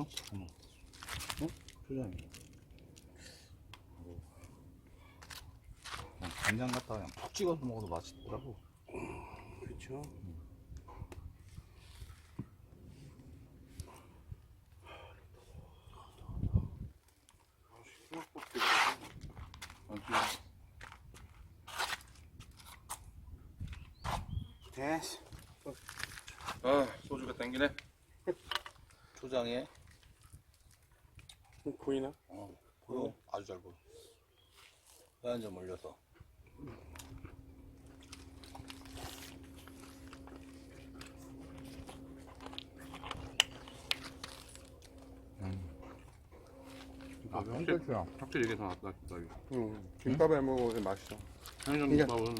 초장? 잠깐만. 어? 초장이. 그냥 간장 갖다가 그냥 푹 찍어서 먹어도 맛있더라고. 그렇죠. 됐어. 아 소주가 땡기네 초장에 보이나? 어, 보여? 아주 잘 보여. 한점 올려서. 아, 확실히, 확실히 이게 더 낫다 이거. 응. 김밥에 먹으면 맛있어. 편의점 이게- 김밥은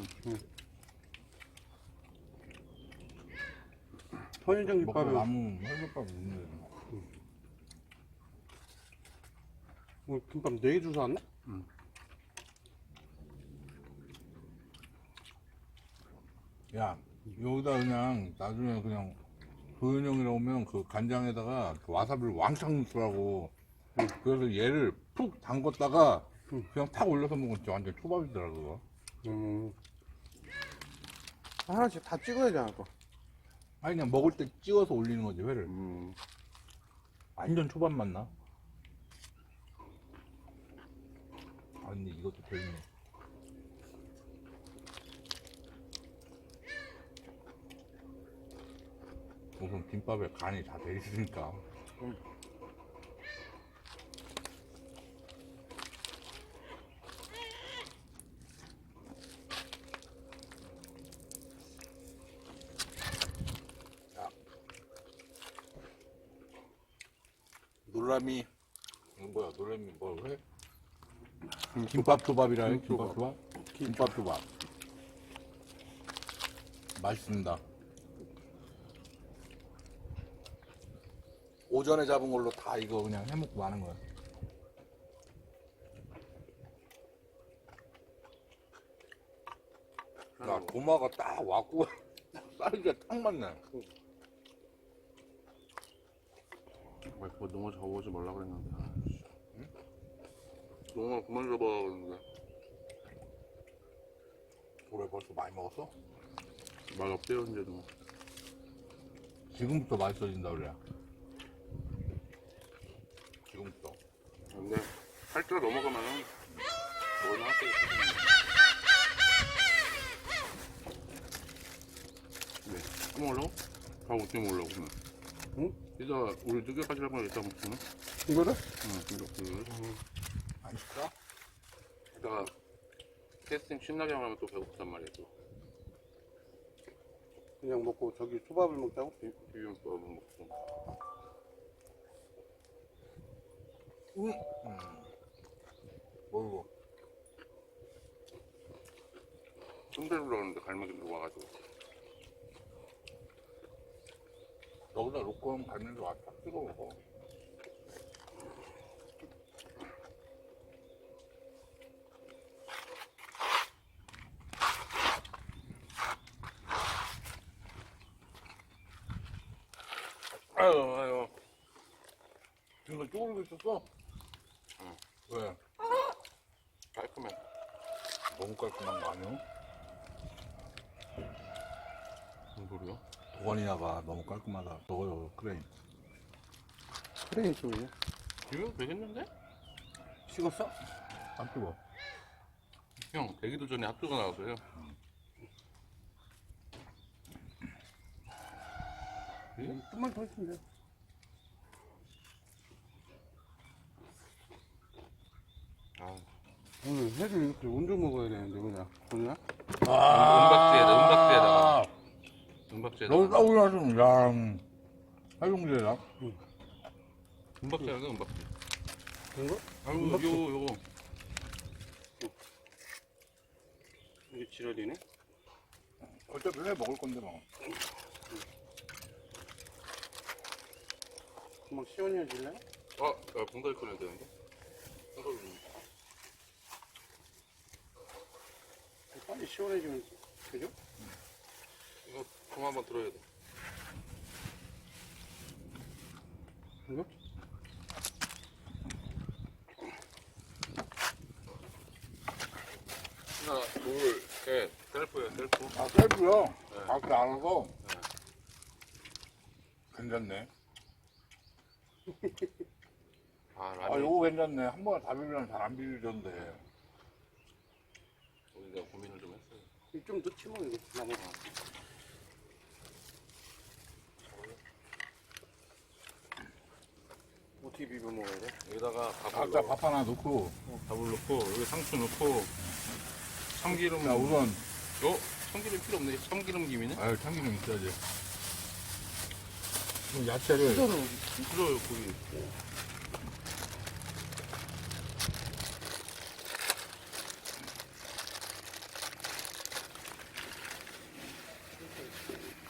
편의점 김밥에 남은 헐밥밥 있는데. 뭐 김밥 4개 주서 왔나? 야, 여기다 그냥 나중에 그냥 도현 형이라고 오면 그 간장에다가 그 와사비를 왕창 넣더라고. 그래서 얘를 푹 담궜다가 음. 그냥 탁 올려서 진짜 완전 초밥이더라, 그거. 음. 하나씩 다 찍어야지 않을까? 아니, 그냥 먹을 때 찍어서 올리는 거지, 회를. 음. 완전 초밥 맛나. 아, 근데 이것도 재밌네. 우선 김밥에 간이 다 돼 있으니까. 놀라미 이거 뭐야 놀라미 뭐 회? 김밥 초밥이라 해 김밥 초밥? 김밥 초밥. 맛있습니다. 오전에 잡은 걸로 다 이거 그냥 해먹고 마는 거야 야 도마가 딱 왔고 사이즈가 딱 맞네. 와이프가 농어 잡아오지 말라 그랬는데. 아 농어 그만 잡아 그랬는데 올해 벌써 많이 먹었어? 맛 없대요 이제도 지금부터 맛있어진다 그래 지금부터 근데 살짝 넘어가면은 먹을만 할게 네, 또 먹으려고? 밥 어떻게 먹으려고 그러면? 응? 이따 우리 늦게까지 할 거야 이따 먹으면? 이거를? 응 이렇게 맛있다? 이따가 캐스팅 신나게 하면 또 배고프단 말이야 또. 그냥 먹고 저기 초밥을 먹자고? 비- 비빔밥은 먹고. 응. 뭐 손대로 그러는데 갈매기 와가지고. 이거 여기다 놓고 하면 갈면서 와딱 찍어 먹어 아유 아유 지금 쪼그리고 있었어? 응. 왜? 깔끔해 너무 깔끔한 거 아니야? 무슨 소리야? 도건이나가 너무 깔끔하다 저거 그래 크레인 쪽이야. 지금 되겠는데? 식었어? 안 뜨거 형 되기도 전에 학교가 나왔어요 좀만 더 있으면 돼. 아. 오늘 회를 이렇게 얹어 먹어야 되는데 그냥. 그냥? 은박지에다 은박지에다가. 은박지에다가. 너무 싸우려면 야 활용제라 은박지에다가 은박지. 이거? 아유 요거 요거. 이게 지랄이네. 어차피 회 먹을 건데 뭐 금방 시원히 해줄래? 아, 야, 봉다리 꺼내야 되는데. 빨리 시원해지면 되죠? 이거 봉 한번 들어야 돼. 이거? 하나, 둘, 셋. 셀프예요, 셀프. 아 셀프요? 네. 아 그래 안 하고? 네. 괜찮네 아, 아, 라면. 요거 괜찮네. 한 번에 다 비비면 잘 안 비비던데. 우리가 고민을 좀 했어요. 좀 넣지 뭐 이거 나머지 어떻게 비벼 먹어야 돼? 여기다가 밥을 각자 넣어. 밥 하나 넣고. 밥을 넣고, 여기 상추 넣고, 참기름. 자, 우선, 어? 참기름 필요 없네. 참기름 김이네? 아유, 참기름 있어야지. 야채를. 그래요, 거기.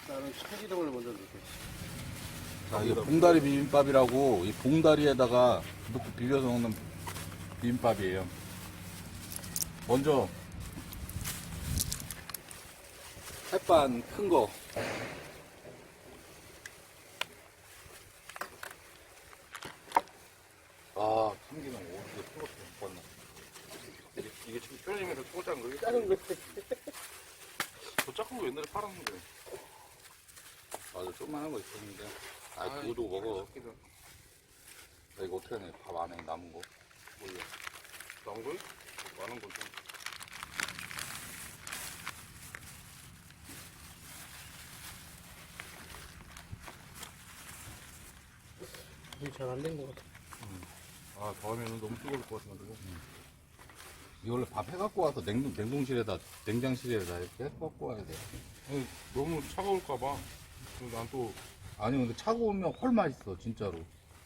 나는 참기름을 먼저 넣게 자, 이게 봉다리 비빔밥이라고, 이 봉다리에다가 넣고 비벼서 먹는 비빔밥이에요. 먼저, 햇반 큰 거. 아, 참기름 어디서 풀었어, 못 봤나. 이게, 이게 지금 편의점에서 초고 작은 거 저 작은 거 옛날에 팔았는데. 맞아, 조그만한 거 있었는데. 아, 그거도 먹어. 나 이거 어떻게 하냐, 밥 안에 남은 거. 몰라. 나온 거요? 많은 거죠. 잘안 된거 같아 아, 다음에는 너무 뜨거울 것 같아가지고. 이걸로 밥 해갖고 와서 냉동, 냉동실에다, 냉장실에다 이렇게 해갖고 와야 돼. 아니, 너무 차가울까봐. 난 또, 아니, 근데 차가우면 헐 맛있어, 진짜로.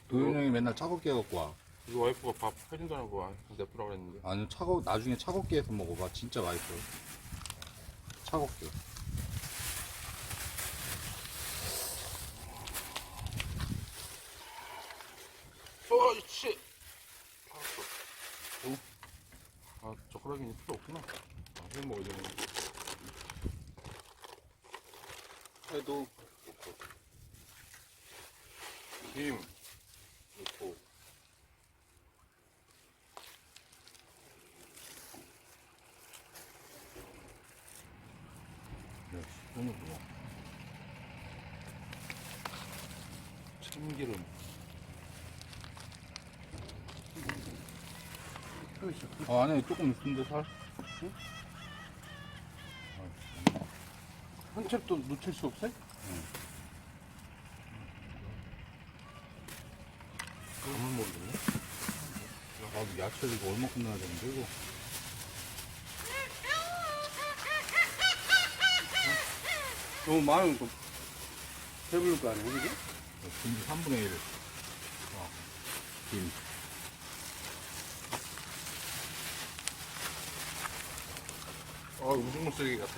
도현 형이 맨날 차갑게 해갖고 와. 이거 와이프가 밥 해준다고 안- 냅두라고 그랬는데. 아니, 차가워, 나중에 차갑게 해서 먹어봐. 진짜 맛있어. 차갑게. 어이씨! 알았어. 어? 아, 젓가락이 필요 없구나. 아, 해 먹어야 되네. 해도 김. 넣고. 네, 씹어놓고. 참기름. 아, 안에 조금 있는데 살? 한 첩도 놓칠 수 없어요? 감을 모르겠네. 아, 야채를 이거 얼마큼 넣어야 되는데, 이거? 너무 많으면 또 배부를 거 아니야 그지? 김 3분의 1. 어, 김. 아, 음식물 쓰레기 같아.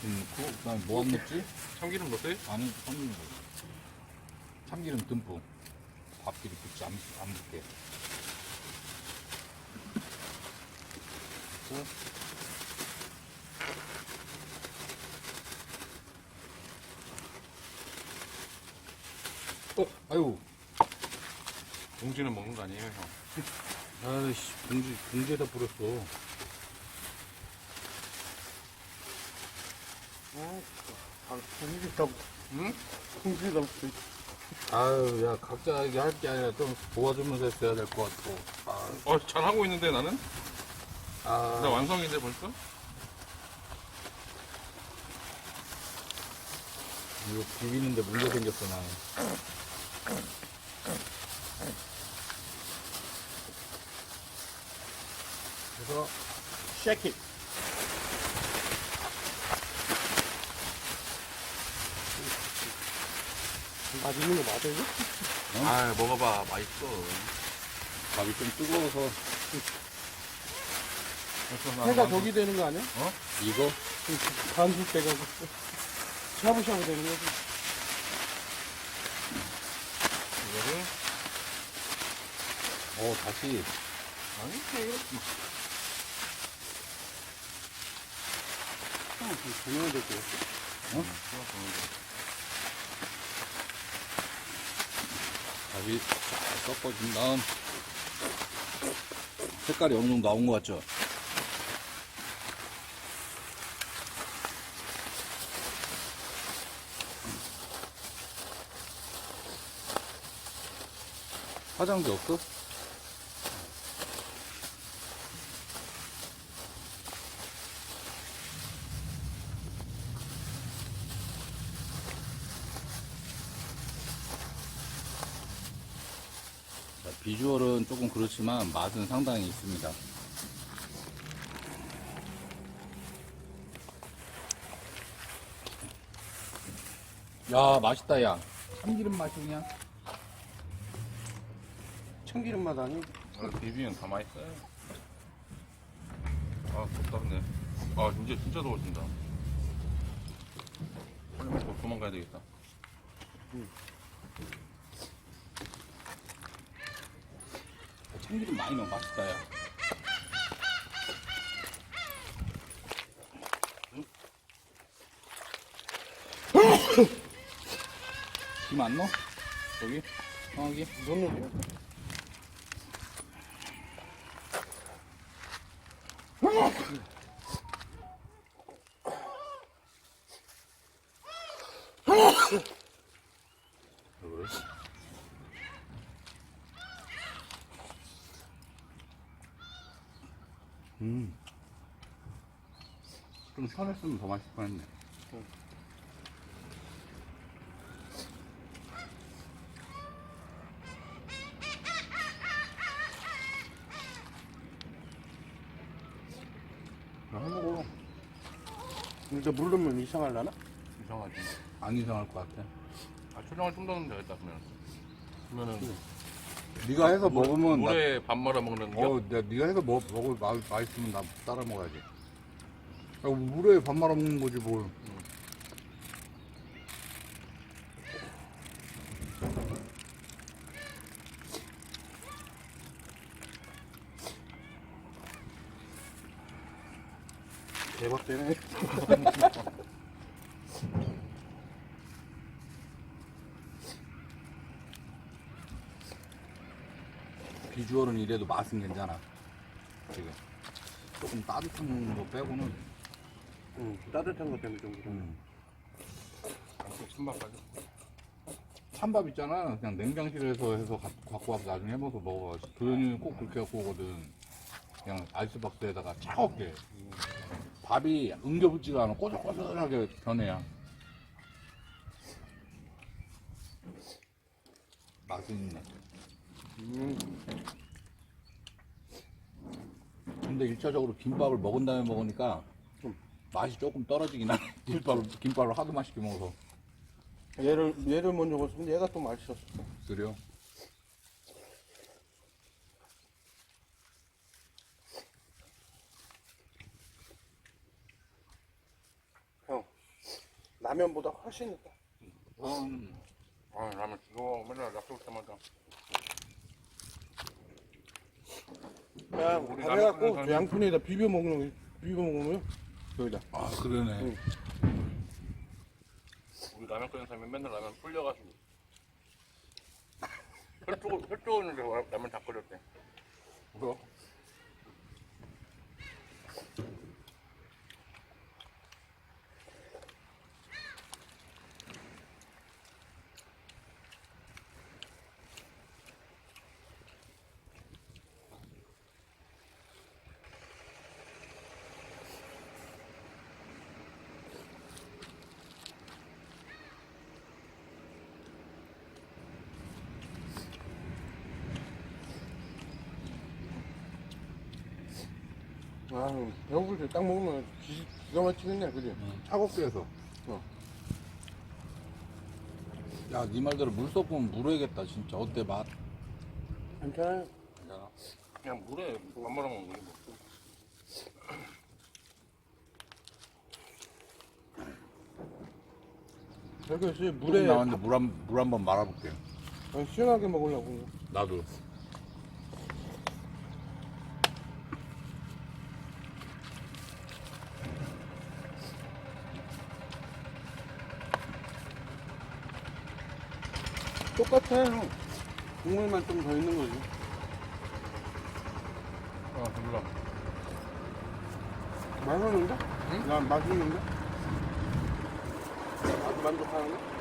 김 넣고, 그 다음에 뭐안 넣지? 참기름 넣었어요? 아니, 참기름 넣어. 참기름 듬뿍. 밥끼리 붙지 안, 안 붙게. 그래서 어, 아유, 봉지는 먹는 거 아니에요, 형? 아이씨, 봉지, 봉지에다 뿌렸어. 공기다 응? 공기다 아유, 야, 각자 이게 할게 아니라 좀 도와주면서 했어야 될 것 같고. 아, 어, 잘하고 있는데, 나는? 나 아, 완성인데, 벌써? 이거 비비는데 문제 생겼어, 나. 그래서, 쉐킷 맛있는 거 맞아 이거? 아, 먹어봐. 맛있어. 밥이 좀 뜨거워서, 해가 저기 되는 거 아니야? 이거? 반숙 돼가지고 샤브샤브 되는 거지 이거를 어, 다시. 아니 이렇게 형 조명해야 될것 같아 여기 잘 섞어준 다음 색깔이 어느 정도 나온 것 같죠? 화장도 없고 비주얼은 조금 그렇지만 맛은 상당히 있습니다. 야 맛있다 야 참기름 맛이 그냥 참기름 맛 아니? 아, 비비면 다 맛있어요. 아, 덥다, 근데. 아, 이제 진짜 더워진다. 빨리 먹고 도망가야 되겠다. 참기름 많이 넣으면 맛있다 야 김 안 넣어? 여기? 성하기? 넣는 좀 시원했으면 더 맛있을 뻔했네 야, 해먹어 근데 물 넣으면 이상하려나? 이상하지. 안 이상할 것 같아 아, 초장을 좀 넣으면 되겠다, 그러면. 그러면은. 네가 해서 먹으면 나, 물에 밥 말아 먹는 거. 어, 네가 해서 먹, 먹을 마, 맛있으면 나 따라 먹어야지 야, 물에 밥 말아 먹는 거지 뭘 대박 되네. 비주얼은 이래도 맛은 괜찮아. 지금. 조금 따뜻한 거 빼고는. 응, 따뜻한 것 때문에 좀 그래. 음. 찬밥까지. 찬밥 있잖아. 그냥 냉장실에서 해서 가- 갖고 와서 나중에 해먹어서 먹어 도현이는 꼭 그렇게 갖고 오거든. 그냥 아이스박스에다가 차갑게. 밥이 응겨붙지가 않아. 꼬들꼬들하게 변해야. 맛은 있네. 음, 근데 일차적으로 김밥을 먹은 다음에 먹으니까 좀 맛이 조금 떨어지긴 하네 김밥을, 김밥을 하도 맛있게 먹어서 얘를 얘를 먼저 먹었는데 얘가 또 맛있었어. 그래요? 형, 라면보다 훨씬 낫다. 음. 아, 라면 이거 맨날 약속 때마다. 그냥 우리 다 해갖고 저 양푼에다 비벼 먹는 거, 비벼 먹으면 여기다. 아 그러네 응. 우리 라면 끓는 사람이 맨날 라면 불려가지고. 혈조, 혈조 있는데 라면 다 끓였대. 뭐 아, 배고플 때 딱 먹으면 기, 기가 막히겠네, 그지? 차갑게 해서 어. 야, 네 말대로 물 섞으면 물어야겠다, 진짜. 어때, 맛? 괜찮아요. 야, 그냥 물에 밥 말아 먹는 거지. 뭐. 여기 있어요. 물에 물에 나왔는데 물 한, 물 한번 말아볼게. 아, 시원하게 먹으려고. 나도. 똑같아, 형. 국물만 좀 더 있는 거지. 아, 몰라. 맛있는데? 응? 난 맛있는데? 아주 만족하는데?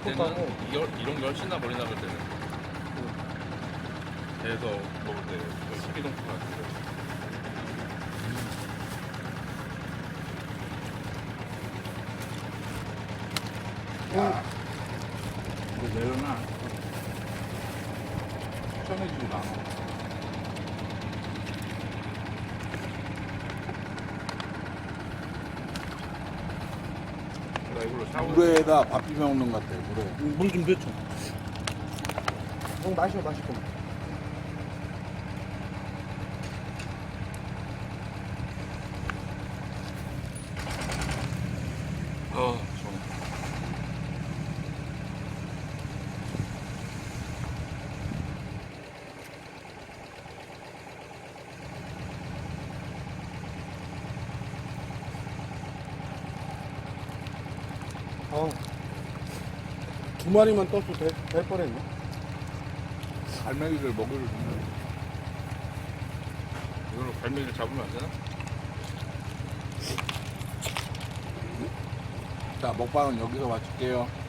갈 때는 톡톡하고. 이런, 이런 게 훨씬 나 멀리 나갈 때는 배에서 먹을 때 식기동포 같은 거 야, 이거 내려놔. 시원해지지도 않아. 나 이걸로 샤워 물에다 밥 비벼 먹는 것 같아, 물에. 물좀 넣죠. 형 마셔 마시고. 아 시원해 어. 두 마리만 떴어 될, 될 뻔했네. 갈매기를 먹이를 주면. 이걸로 갈매기를 잡으면 안 되나? 자, 먹방은 여기서 마칠게요.